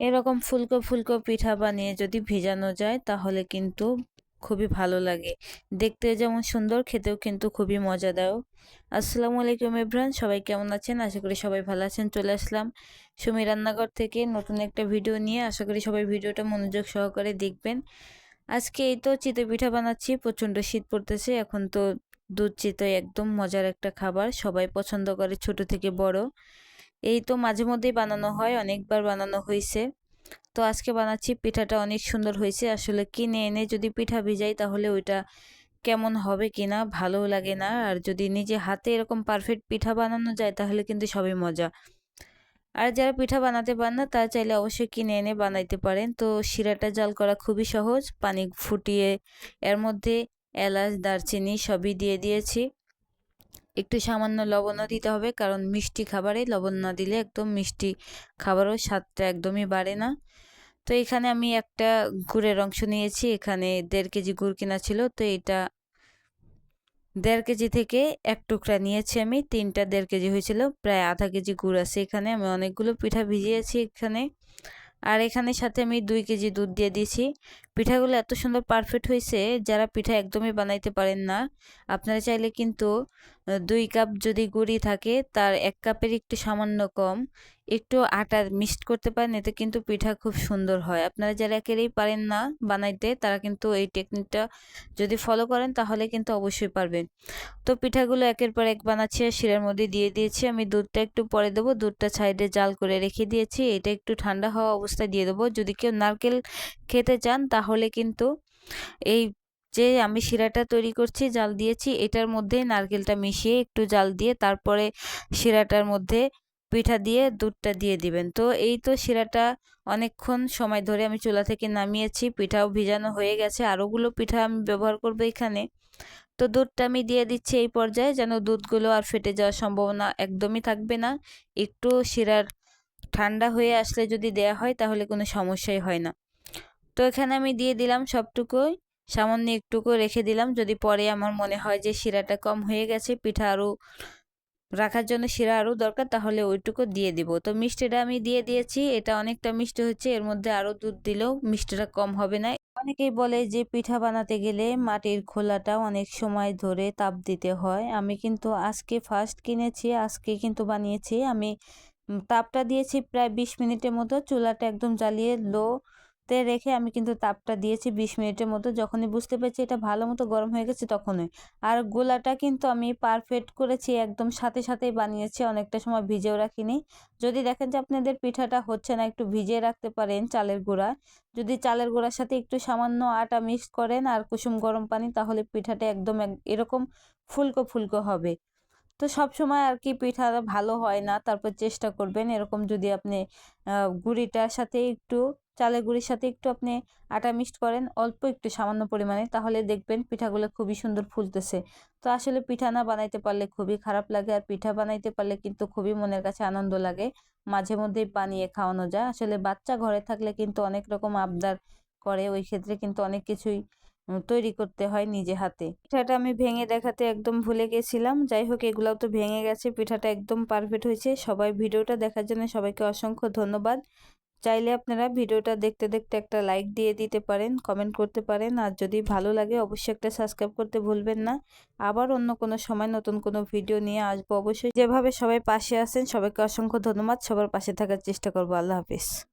এরকম ফুলকো ফুলকো পিঠা বানিয়ে যদি ভিজানো যায়, তাহলে কিন্তু খুবই ভালো লাগে। দেখতে যেমন সুন্দর, খেতেও কিন্তু খুবই মজাদায়ক আসসালামু আলাইকুম ইব্রান সবাই কেমন আছেন? আশা করি সবাই ভালো আছেন, চলে আসলাম সুমি রান্নাঘর থেকে নতুন একটা ভিডিও নিয়ে। আশা করি সবাই ভিডিওটা মনোযোগ সহকারে দেখবেন। আজকে এই তো চিতই পিঠা বানাচ্ছি, প্রচণ্ড শীত পড়তেছে, এখন তো দুধ চিতই একদম মজার একটা খাবার, সবাই পছন্দ করে ছোট থেকে বড়। এই তো মাঝে মধ্যেই বানানো হয়, অনেকবার বানানো হয়েছে তো আজকে বানাচ্ছি, পিঠাটা অনেক সুন্দর হয়েছে। আসলে কিনে এনে যদি পিঠা ভিজাই তাহলে ওইটা কেমন হবে কিনা ভালো লাগে না। আর যদি নিজে হাতে এরকম পারফেক্ট পিঠা বানানো যায় তাহলে কিন্তু সবই মজা। আর যারা পিঠা বানাতে পারেন না, তারা চাইলে অবশ্যই কিনে এনে বানাইতে পারেন। তো শিরাটা জাল করা খুবই সহজ। পানি ফুটিয়ে এর মধ্যে এলাচ, দারচিনি সবই দিয়ে দিয়েছি। একটু সামান্য লবণও দিতে হবে। কারণ মিষ্টি খাবারে লবণ না দিলে একদম মিষ্টি খাবারও স্বাদটা একদমই বাড়ে না। তো এখানে আমি একটা গুড়ের অংশ নিয়েছি। এখানে দেড় কেজি গুড় কেনা ছিল। তো এটা দেড় কেজি থেকে এক টুকরা নিয়েছি আমি। তিনটা দেড় কেজি হয়েছিল। প্রায় আধা কেজি গুড় আছে এখানে। আমি অনেকগুলো পিঠা ভিজিয়েছি এখানে। আর এখানে সাথে আমি দুই কেজি দুধ দিয়ে দিয়েছি। পিঠাগুলো এত সুন্দর পারফেক্ট হয়েছে, যারা পিঠা একদমই বানাইতে পারেন না। আপনারা চাইলে কিন্তু দুই কাপ যদি গুড়ি থাকে, তার এক কাপের একটু সামান্য কম। একটু আটা মিক্সড করতে পারেন, এতে কিন্তু পিঠা খুব সুন্দর হয়। আপনারা যারা একেরই পারেন না বানাইতে, তারা কিন্তু এই টেকনিকটা যদি ফলো করেন, তাহলে কিন্তু অবশ্যই পারবেন। তো পিঠাগুলো একের পর এক বানাচ্ছি আর শিরার মধ্যে দিয়ে দিয়েছি। আমি দুধটা একটু পরে দেবো, দুধটা সাইডে জাল করে রেখে দিয়েছি। এটা একটু ঠান্ডা হওয়া অবস্থায় দিয়ে দেবো। যদি কেউ নারকেল খেতে চান, তাহলে কিন্তু এই যে আমি শিরাটা তৈরি করছি, জাল দিয়েছি, এটার মধ্যে নারকেলটা মিশিয়ে একটু জাল দিয়ে, তারপরে শিরাটার মধ্যে পিঠা দিয়ে দুধটা দিয়ে দিবেন। তো এই তো শিরাটা অনেকক্ষণ সময় ধরে আমি চুলা থেকে নামিয়েছি, পিঠাও ভিজানো হয়ে গেছে, আরোগুলো পিঠা আমি ব্যবহার করব এখানে। তো দুধটা আমি দিয়ে দিচ্ছি এই পর্যায়ে যেন দুধগুলো আর ফেটে যাওয়ার সম্ভাবনা একদমই থাকবে না। একটু শিরার ঠান্ডা হয়ে আসলে যদি দেয়া হয় তাহলে কোনো সমস্যাই হয় না। তো এখানে আমি দিয়ে দিলাম সবটুকুই, সামান্য একটুকু রেখে দিলাম। যদি পরে আমার মনে হয় যে শিরাটা কম হয়ে গেছে, পিঠা আরও রাখার জন্য শিরা আরও দরকার, তাহলে ওইটুকু দিয়ে দিব। তো মিষ্টিটা আমি দিয়ে দিয়েছি, এটা অনেকটা মিষ্টি হচ্ছে, এর মধ্যে আরও দুধ দিলেও মিষ্টিটা কম হবে না। অনেকেই বলে যে পিঠা বানাতে গেলে মাটির খোলাটা অনেক সময় ধরে তাপ দিতে হয়। আমি কিন্তু আজকে ফার্স্ট কিনেছি, আজকে কিন্তু বানিয়েছি। আমি তাপটা দিয়েছি প্রায় বিশ মিনিটের মতো, চুলাটা একদম জ্বালিয়ে লো তে রেখে আমি কিন্তু তাপটা দিয়েছি বিশ মিনিটের মতো। যখনই বুঝতে পেরেছি এটা ভালো মতো গরম হয়ে গেছে তখনই। আর গোলাটা কিন্তু আমি পারফেক্ট করেছি, একদম সাথে সাথেই বানিয়েছি, অনেকটা সময় ভিজেও রাখিনি। যদি দেখেন যে আপনাদের পিঠাটা হচ্ছে না, একটু ভিজিয়ে রাখতে পারেন চালের গুঁড়া। যদি চালের গুঁড়ার সাথে একটু সামান্য আটা মিক্স করেন আর কুসুম গরম পানি, তাহলে পিঠাটা একদম এরকম ফুলকো ফুলকো হবে। তো সব সময় আর কি পিঠা ভালো হয় না, তারপর চেষ্টা করবেন। এরকম যদি আপনি গুঁড়িটার সাথে একটু চালের গুঁড়ির সাথে একটু আপনি আটা মিক্সড করেন, অল্প একটু সামান্য পরিমাণে, তাহলে দেখবেন পিঠাগুলো খুবই সুন্দর ফুলতেছে। তো আসলে পিঠা না বানাইতে পারলে খুবই খারাপ লাগে, আর পিঠা বানাইতে পারলে কিন্তু খুবই মনের কাছে আনন্দ লাগে। মাঝে মধ্যেই বানিয়ে খাওয়ানো যায়। আসলে বাচ্চা ঘরে থাকলে কিন্তু অনেক রকম আবদার করে, ওই ক্ষেত্রে কিন্তু অনেক কিছুই তৈরি করতে হয় নিজে হাতে। পিঠাটা আমি ভেঙে দেখাতে একদম ভুলে গেছিলাম। যাই হোক, এগুলাও তো ভেঙে গেছে, পিঠাটা একদম পারফেক্ট হয়েছে। সবাই ভিডিওটা দেখার জন্য সবাইকে অসংখ্য ধন্যবাদ। চাইলে আপনারা ভিডিওটা দেখতে দেখতে একটা লাইক দিয়ে দিতে পারেন কমেন্ট করতে পারেন। আর যদি ভালো লাগে, অবশ্যই একটা সাবস্ক্রাইব করতে ভুলবেন না। আবার অন্য কোনো সময় নতুন কোনো ভিডিও নিয়ে আসব অবশ্যই। যেভাবে সবাই পাশে আসেন সবাইকে অসংখ্য ধন্যবাদ। সবার পাশে থাকার চেষ্টা করব। আল্লাহ হাফিজ।